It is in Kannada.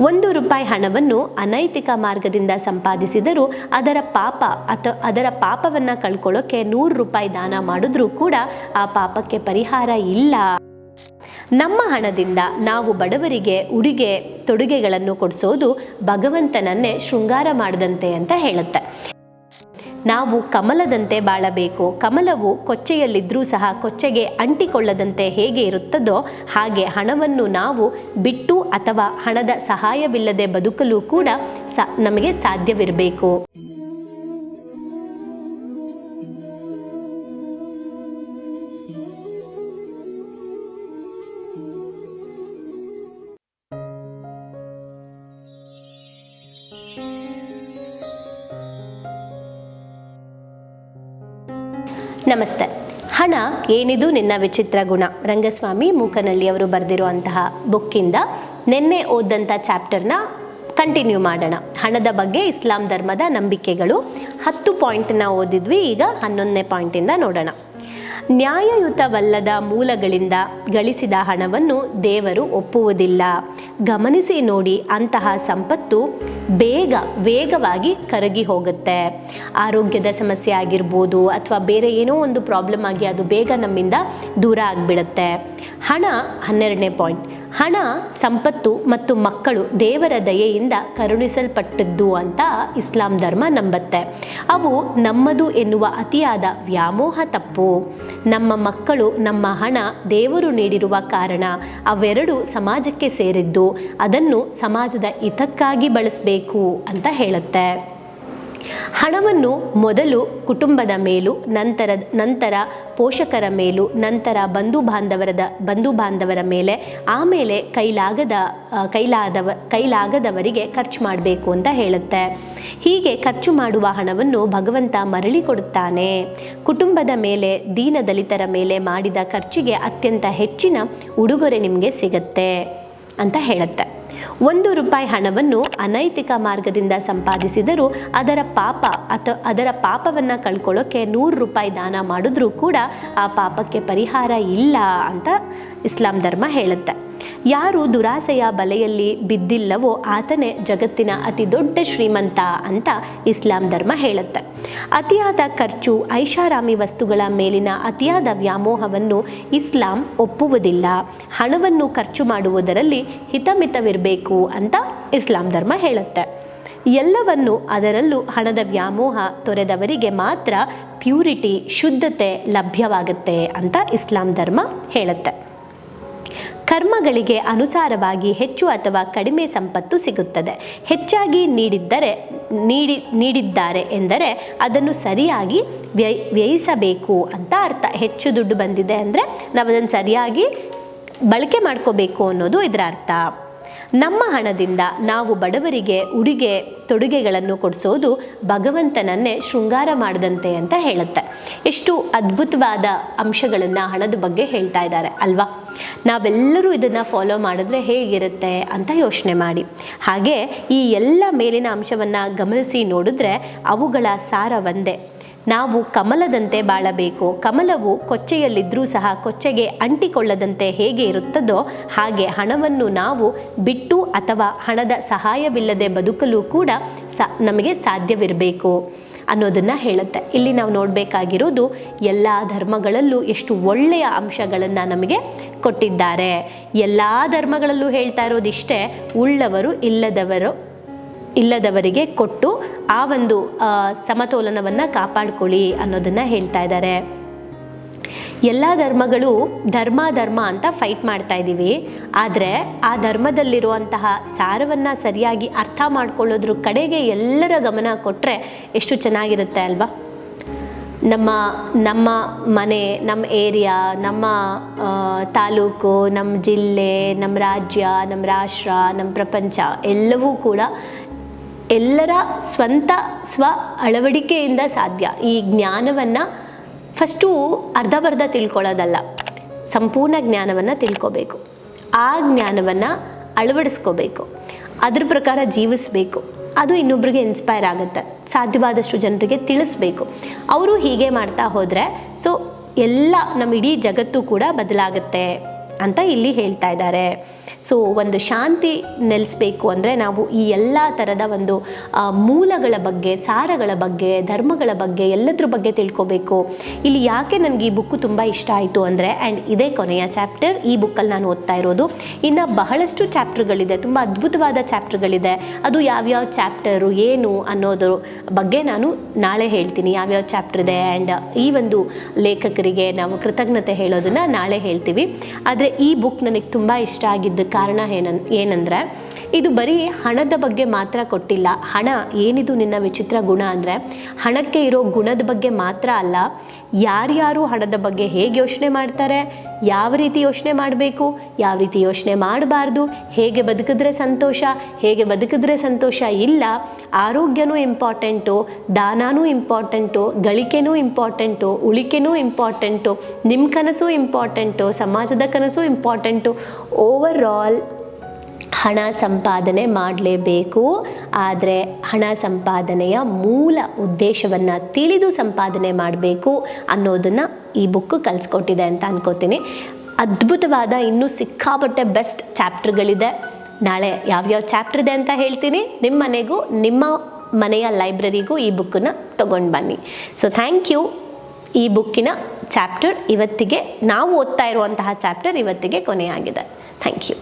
ಒಂದು ರೂಪಾಯಿ ಹಣವನ್ನು ಅನೈತಿಕ ಮಾರ್ಗದಿಂದ ಸಂಪಾದಿಸಿದರೂ ಅದರ ಪಾಪ ಅಥವಾ ಅದರ ಪಾಪವನ್ನು ಕಳ್ಕೊಳ್ಳೋಕೆ ನೂರು ರೂಪಾಯಿ ದಾನ ಮಾಡಿದ್ರೂ ಕೂಡ ಆ ಪಾಪಕ್ಕೆ ಪರಿಹಾರ ಇಲ್ಲ. ನಮ್ಮ ಹಣದಿಂದ ನಾವು ಬಡವರಿಗೆ ಉಡುಗೆ, ತೊಡುಗೆಗಳನ್ನು ಕೊಡಿಸೋದು ಭಗವಂತನನ್ನೇ ಶೃಂಗಾರ ಮಾಡದಂತೆ ಅಂತ ಹೇಳುತ್ತೆ. ನಾವು ಕಮಲದಂತೆ ಬಾಳಬೇಕು. ಕಮಲವು ಕೊಚ್ಚೆಯಲ್ಲಿದ್ದರೂ ಸಹ ಕೊಚ್ಚೆಗೆ ಅಂಟಿಕೊಳ್ಳದಂತೆ ಹೇಗೆ ಇರುತ್ತದೋ ಹಾಗೆ ಹಣವನ್ನು ನಾವು ಬಿಟ್ಟು ಅಥವಾ ಹಣದ ಸಹಾಯವಿಲ್ಲದೆ ಬದುಕಲು ಕೂಡ ಸ ನಮಗೆ ಸಾಧ್ಯವಿರಬೇಕು. ನಮಸ್ತೆ. ಹಣ ಏನಿದು ನಿನ್ನ ವಿಚಿತ್ರ ಗುಣ? ರಂಗಸ್ವಾಮಿ ಮೂಕನಲ್ಲಿ ಮೂಕನಳ್ಳಿಯವರು ಬರೆದಿರುವಂತಹ ಬುಕ್ಕಿಂದ ನಿನ್ನೆ ಓದಂಥ ಚಾಪ್ಟರ್ನ ಕಂಟಿನ್ಯೂ ಮಾಡೋಣ. ಹಣದ ಬಗ್ಗೆ ಇಸ್ಲಾಂ ಧರ್ಮದ ನಂಬಿಕೆಗಳು ಹತ್ತು ಪಾಯಿಂಟ್ನ ಓದಿದ್ವಿ, ಈಗ ಹನ್ನೊಂದನೇ ಪಾಯಿಂಟಿಂದ ನೋಡೋಣ. ನ್ಯಾಯಯುತವಲ್ಲದ ಮೂಲಗಳಿಂದ ಗಳಿಸಿದ ಹಣವನ್ನು ದೇವರು ಒಪ್ಪುವುದಿಲ್ಲ. ಗಮನಿಸಿ ನೋಡಿ, ಅಂತಹ ಸಂಪತ್ತು ಬೇಗ, ವೇಗವಾಗಿ ಕರಗಿ ಹೋಗುತ್ತೆ. ಆರೋಗ್ಯದ ಸಮಸ್ಯೆ ಆಗಿರ್ಬೋದು ಅಥವಾ ಬೇರೆ ಏನೋ ಒಂದು ಪ್ರಾಬ್ಲಮ್ ಆಗಿ ಅದು ಬೇಗ ನಮ್ಮಿಂದ ದೂರ ಆಗಿಬಿಡುತ್ತೆ. ಹಣ ಹನ್ನೆರಡನೇ ಪಾಯಿಂಟ್ ಹಣ, ಸಂಪತ್ತು ಮತ್ತು ಮಕ್ಕಳು ದೇವರ ದಯೆಯಿಂದ ಕರುಣಿಸಲ್ಪಟ್ಟದ್ದು ಅಂತ ಇಸ್ಲಾಂ ಧರ್ಮ ನಂಬತ್ತೆ. ಅವು ನಮ್ಮದು ಎನ್ನುವ ಅತಿಯಾದ ವ್ಯಾಮೋಹ ತಪ್ಪು. ನಮ್ಮ ಮಕ್ಕಳು, ನಮ್ಮ ಹಣ ದೇವರು ನೀಡಿರುವ ಕಾರಣ ಅವೆರಡು ಸಮಾಜಕ್ಕೆ ಸೇರಿದ್ದು, ಅದನ್ನು ಸಮಾಜದ ಹಿತಕ್ಕಾಗಿ ಬಳಸಬೇಕು ಅಂತ ಹೇಳುತ್ತೆ. ಹಣವನ್ನು ಮೊದಲು ಕುಟುಂಬದ ಮೇಲೂ, ನಂತರ ನಂತರ ಪೋಷಕರ ಮೇಲೂ, ನಂತರ ಬಂಧು ಬಾಂಧವರದ, ಬಂಧು ಬಾಂಧವರ ಮೇಲೆ, ಆಮೇಲೆ ಕೈಲಾಗದ ಕೈಲಾದವ, ಕೈಲಾಗದವರಿಗೆ ಖರ್ಚು ಮಾಡಬೇಕು ಅಂತ ಹೇಳುತ್ತೆ. ಹೀಗೆ ಖರ್ಚು ಮಾಡುವ ಹಣವನ್ನು ಭಗವಂತ ಮರಳಿ ಕೊಡುತ್ತಾನೆ. ಕುಟುಂಬದ ಮೇಲೆ ದೀನ ದಲಿತರ ಮೇಲೆ ಮಾಡಿದ ಖರ್ಚಿಗೆ ಅತ್ಯಂತ ಹೆಚ್ಚಿನ ಉಡುಗೊರೆ ನಿಮಗೆ ಸಿಗತ್ತೆ ಅಂತ ಹೇಳುತ್ತೆ. ಒಂದು ರೂಪಾಯಿ ಹಣವನ್ನು ಅನೈತಿಕ ಮಾರ್ಗದಿಂದ ಸಂಪಾದಿಸಿದರೂ ಅದರ ಪಾಪ ಅಥವಾ ಅದರ ಪಾಪವನ್ನು ಕಳ್ಕೊಳ್ಳೋಕೆ ನೂರು ರೂಪಾಯಿ ದಾನ ಮಾಡಿದ್ರೂ ಕೂಡ ಆ ಪಾಪಕ್ಕೆ ಪರಿಹಾರ ಇಲ್ಲ ಅಂತ ಇಸ್ಲಾಂ ಧರ್ಮ ಹೇಳುತ್ತೆ. ಯಾರು ದುರಾಸೆಯ ಬಲೆಯಲ್ಲಿ ಬಿದ್ದಿಲ್ಲವೋ ಆತನೇ ಜಗತ್ತಿನ ಅತಿ ದೊಡ್ಡ ಶ್ರೀಮಂತ ಅಂತ ಇಸ್ಲಾಂ ಧರ್ಮ ಹೇಳುತ್ತೆ. ಅತಿಯಾದ ಖರ್ಚು, ಐಷಾರಾಮಿ ವಸ್ತುಗಳ ಮೇಲಿನ ಅತಿಯಾದ ವ್ಯಾಮೋಹವನ್ನು ಇಸ್ಲಾಂ ಒಪ್ಪುವುದಿಲ್ಲ. ಹಣವನ್ನು ಖರ್ಚು ಮಾಡುವುದರಲ್ಲಿ ಹಿತಮಿತವಿರಬೇಕು ಅಂತ ಇಸ್ಲಾಂ ಧರ್ಮ ಹೇಳುತ್ತೆ. ಎಲ್ಲವನ್ನು ಅದರಲ್ಲೂ ಹಣದ ವ್ಯಾಮೋಹ ತೊರೆದವರಿಗೆ ಮಾತ್ರ ಪ್ಯೂರಿಟಿ, ಶುದ್ಧತೆ ಲಭ್ಯವಾಗುತ್ತೆ ಅಂತ ಇಸ್ಲಾಂ ಧರ್ಮ ಹೇಳುತ್ತೆ. ಕರ್ಮಗಳಿಗೆ ಅನುಸಾರವಾಗಿ ಹೆಚ್ಚು ಅಥವಾ ಕಡಿಮೆ ಸಂಪತ್ತು ಸಿಗುತ್ತದೆ. ಹೆಚ್ಚಾಗಿ ನೀಡಿದ್ದರೆ, ನೀಡಿ, ನೀಡಿದ್ದಾರೆ ಎಂದರೆ ಅದನ್ನು ಸರಿಯಾಗಿ ವ್ಯಯ ವ್ಯಯಿಸಬೇಕು ಅಂತ ಅರ್ಥ. ಹೆಚ್ಚು ದುಡ್ಡು ಬಂದಿದೆ ಅಂದರೆ ನಾವು ಅದನ್ನು ಸರಿಯಾಗಿ ಬಳಕೆ ಮಾಡ್ಕೋಬೇಕು ಅನ್ನೋದು ಇದರ ಅರ್ಥ. ನಮ್ಮ ಹಣದಿಂದ ನಾವು ಬಡವರಿಗೆ ಉಡುಗೆ, ತೊಡುಗೆಗಳನ್ನು ಕೊಡಿಸೋದು ಭಗವಂತನನ್ನೇ ಶೃಂಗಾರ ಮಾಡದಂತೆ ಅಂತ ಹೇಳುತ್ತೆ. ಎಷ್ಟು ಅದ್ಭುತವಾದ ಅಂಶಗಳನ್ನು ಹಣದ ಬಗ್ಗೆ ಹೇಳ್ತಾ ಇದ್ದಾರೆ, ಅಲ್ವಾ? ನಾವೆಲ್ಲರೂ ಇದನ್ನು ಫಾಲೋ ಮಾಡಿದ್ರೆ ಹೇಗಿರುತ್ತೆ ಅಂತ ಯೋಚನೆ ಮಾಡಿ. ಹಾಗೆ ಈ ಎಲ್ಲ ಮೇಲಿನ ಅಂಶವನ್ನು ಗಮನಿಸಿ ನೋಡಿದ್ರೆ ಅವುಗಳ ಸಾರ ಒಂದೇ. ನಾವು ಕಮಲದಂತೆ ಬಾಳಬೇಕು. ಕಮಲವು ಕೊಚ್ಚೆಯಲ್ಲಿದ್ದರೂ ಸಹ ಕೊಚ್ಚೆಗೆ ಅಂಟಿಕೊಳ್ಳದಂತೆ ಹೇಗೆ ಇರುತ್ತದೋ ಹಾಗೆ ಹಣವನ್ನು ನಾವು ಬಿಟ್ಟು ಅಥವಾ ಹಣದ ಸಹಾಯವಿಲ್ಲದೆ ಬದುಕಲು ಕೂಡ ಸ, ನಮಗೆ ಸಾಧ್ಯವಿರಬೇಕು ಅನ್ನೋದನ್ನು ಹೇಳುತ್ತೆ. ಇಲ್ಲಿ ನಾವು ನೋಡಬೇಕಾಗಿರೋದು ಎಲ್ಲ ಧರ್ಮಗಳಲ್ಲೂ ಎಷ್ಟು ಒಳ್ಳೆಯ ಅಂಶಗಳನ್ನು ನಮಗೆ ಕೊಟ್ಟಿದ್ದಾರೆ. ಎಲ್ಲ ಧರ್ಮಗಳಲ್ಲೂ ಹೇಳ್ತಾ ಇರೋದಿಷ್ಟೇ, ಉಳ್ಳವರು ಇಲ್ಲದವರು ಇಲ್ಲದವರಿಗೆ ಕೊಟ್ಟು ಆ ಒಂದು ಸಮತೋಲನವನ್ನು ಕಾಪಾಡ್ಕೊಳ್ಳಿ ಅನ್ನೋದನ್ನು ಹೇಳ್ತಾ ಇದ್ದಾರೆ. ಎಲ್ಲ ಧರ್ಮಗಳು ಧರ್ಮ ಧರ್ಮ ಅಂತ ಫೈಟ್ ಮಾಡ್ತಾ ಇದ್ದೀವಿ ಆದರೆ ಆ ಧರ್ಮದಲ್ಲಿರುವಂತಹ ಸಾರವನ್ನು ಸರಿಯಾಗಿ ಅರ್ಥ ಮಾಡ್ಕೊಳ್ಳೋದ್ರ ಕಡೆಗೆ ಎಲ್ಲರ ಗಮನ ಕೊಟ್ಟರೆ ಎಷ್ಟು ಚೆನ್ನಾಗಿರುತ್ತೆ ಅಲ್ವಾ? ನಮ್ಮ ನಮ್ಮ ಮನೆ, ನಮ್ಮ ಏರಿಯಾ ನಮ್ಮ ತಾಲೂಕು, ನಮ್ಮ ಜಿಲ್ಲೆ, ನಮ್ಮ ರಾಜ್ಯ, ನಮ್ಮ ರಾಷ್ಟ್ರ, ನಮ್ಮ ಪ್ರಪಂಚ ಎಲ್ಲವೂ ಕೂಡ ಎಲ್ಲರ ಸ್ವಂತ ಸ್ವ ಅಳವಡಿಕೆಯಿಂದ ಸಾಧ್ಯ. ಈ ಜ್ಞಾನವನ್ನು ಫಸ್ಟು ಅರ್ಧಬರ್ಧ ತಿಳ್ಕೊಳ್ಳೋದಲ್ಲ, ಸಂಪೂರ್ಣ ಜ್ಞಾನವನ್ನು ತಿಳ್ಕೊಬೇಕು. ಆ ಜ್ಞಾನವನ್ನು ಅಳವಡಿಸ್ಕೋಬೇಕು. ಅದ್ರ ಪ್ರಕಾರ ಜೀವಿಸಬೇಕು. ಅದು ಇನ್ನೊಬ್ರಿಗೆ ಇನ್ಸ್ಪೈರ್ ಆಗುತ್ತೆ. ಸಾಧ್ಯವಾದಷ್ಟು ಜನರಿಗೆ ತಿಳಿಸ್ಬೇಕು. ಅವರು ಹೀಗೆ ಮಾಡ್ತಾ ಹೋದರೆ ಸೊ ಎಲ್ಲ ನಮ್ಮ ಇಡೀ ಜಗತ್ತು ಕೂಡ ಬದಲಾಗುತ್ತೆ ಅಂತ ಇಲ್ಲಿ ಹೇಳ್ತಾ ಇದ್ದಾರೆ. ಸೊ ಒಂದು ಶಾಂತಿ ನೆಲೆಸಬೇಕು ಅಂದರೆ ನಾವು ಈ ಎಲ್ಲ ಥರದ ಒಂದು ಮೂಲಗಳ ಬಗ್ಗೆ, ಸಾರಗಳ ಬಗ್ಗೆ, ಧರ್ಮಗಳ ಬಗ್ಗೆ ಎಲ್ಲದ್ರ ಬಗ್ಗೆ ತಿಳ್ಕೊಬೇಕು. ಇಲ್ಲಿ ಯಾಕೆ ನನಗೆ ಈ ಬುಕ್ಕು ತುಂಬ ಇಷ್ಟ ಆಯಿತು ಅಂದರೆ ಆ್ಯಂಡ್ ಇದೇ ಕೊನೆಯ ಚಾಪ್ಟರ್ ಈ ಬುಕ್ಕಲ್ಲಿ ನಾನು ಓದ್ತಾ ಇರೋದು, ಇನ್ನು ಬಹಳಷ್ಟು ಚಾಪ್ಟರ್ಗಳಿದೆ ತುಂಬ ಅದ್ಭುತವಾದ ಚಾಪ್ಟರ್ಗಳಿದೆ ಅದು ಯಾವ್ಯಾವ ಚಾಪ್ಟರು ಏನು ಅನ್ನೋದ್ರ ಬಗ್ಗೆ ನಾನು ನಾಳೆ ಹೇಳ್ತೀನಿ, ಯಾವ್ಯಾವ ಚಾಪ್ಟರ್ ಇದೆ ಆ್ಯಂಡ್ ಈ ಒಂದು ಲೇಖಕರಿಗೆ ನಾವು ಕೃತಜ್ಞತೆ ಹೇಳೋದನ್ನು ನಾಳೆ ಹೇಳ್ತೀವಿ. ಆದರೆ ಈ ಬುಕ್ ನನಗೆ ತುಂಬ ಇಷ್ಟ ಆಗಿದ್ದ ಕಾರಣ ಏನನ್ ಏನಂದರೆ, ಇದು ಬರೀ ಹಣದ ಬಗ್ಗೆ ಮಾತ್ರ ಕೊಟ್ಟಿಲ್ಲ. ಹಣ ಏನಿದು ನಿನ್ನ ವಿಚಿತ್ರ ಗುಣ ಅಂದರೆ, ಹಣಕ್ಕೆ ಇರೋ ಗುಣದ ಬಗ್ಗೆ ಮಾತ್ರ ಅಲ್ಲ. ಯಾರ್ಯಾರು ಹಣದ ಬಗ್ಗೆ ಹೇಗೆ ಯೋಚನೆ ಮಾಡ್ತಾರೆ, ಯಾವ ರೀತಿ ಯೋಚನೆ ಮಾಡಬೇಕು, ಯಾವ ರೀತಿ ಯೋಚನೆ ಮಾಡಬಾರ್ದು, ಹೇಗೆ ಬದುಕಿದ್ರೆ ಸಂತೋಷ, ಹೇಗೆ ಬದುಕಿದ್ರೆ ಸಂತೋಷ ಇಲ್ಲ, ಆರೋಗ್ಯನೂ ಇಂಪಾರ್ಟೆಂಟು, ದಾನನೂ ಇಂಪಾರ್ಟೆಂಟು, ಗಳಿಕೆನೂ ಇಂಪಾರ್ಟೆಂಟು, ಉಳಿಕೆನೂ ಇಂಪಾರ್ಟೆಂಟು, ನಿಮ್ಮ ಕನಸು ಇಂಪಾರ್ಟೆಂಟು, ಸಮಾಜದ ಕನಸು ಇಂಪಾರ್ಟೆಂಟು. ಓವರ್ ಆಲ್ ಹಣ ಸಂಪಾದನೆ ಮಾಡಲೇಬೇಕು. ಆದರೆ ಹಣ ಸಂಪಾದನೆಯ ಮೂಲ ಉದ್ದೇಶವನ್ನು ತಿಳಿದು ಸಂಪಾದನೆ ಮಾಡಬೇಕು ಅನ್ನೋದನ್ನು ಈ ಬುಕ್ಕು ಕಲಿಸ್ಕೊಟ್ಟಿದೆ ಅಂತ ಅನ್ಕೋತೀನಿ. ಅದ್ಭುತವಾದ, ಇನ್ನೂ ಸಿಕ್ಕಾಪಟ್ಟೆ ಬೆಸ್ಟ್ ಚಾಪ್ಟರ್ಗಳಿದೆ. ನಾಳೆ ಯಾವ್ಯಾವ ಚಾಪ್ಟರ್ ಇದೆ ಅಂತ ಹೇಳ್ತೀನಿ. ನಿಮ್ಮ ಮನೆಗೂ, ನಿಮ್ಮ ಮನೆಯ ಲೈಬ್ರರಿಗೂ ಈ ಬುಕ್ಕನ್ನು ತೊಗೊಂಡು ಬನ್ನಿ. ಸೊ ಥ್ಯಾಂಕ್ ಯು ಈ ಬುಕ್ಕಿನ ಚಾಪ್ಟರ್ ಇವತ್ತಿಗೆ, ನಾವು ಓದ್ತಾ ಇರುವಂತಹ ಚಾಪ್ಟರ್ ಇವತ್ತಿಗೆ ಕೊನೆಯಾಗಿದೆ. Thank you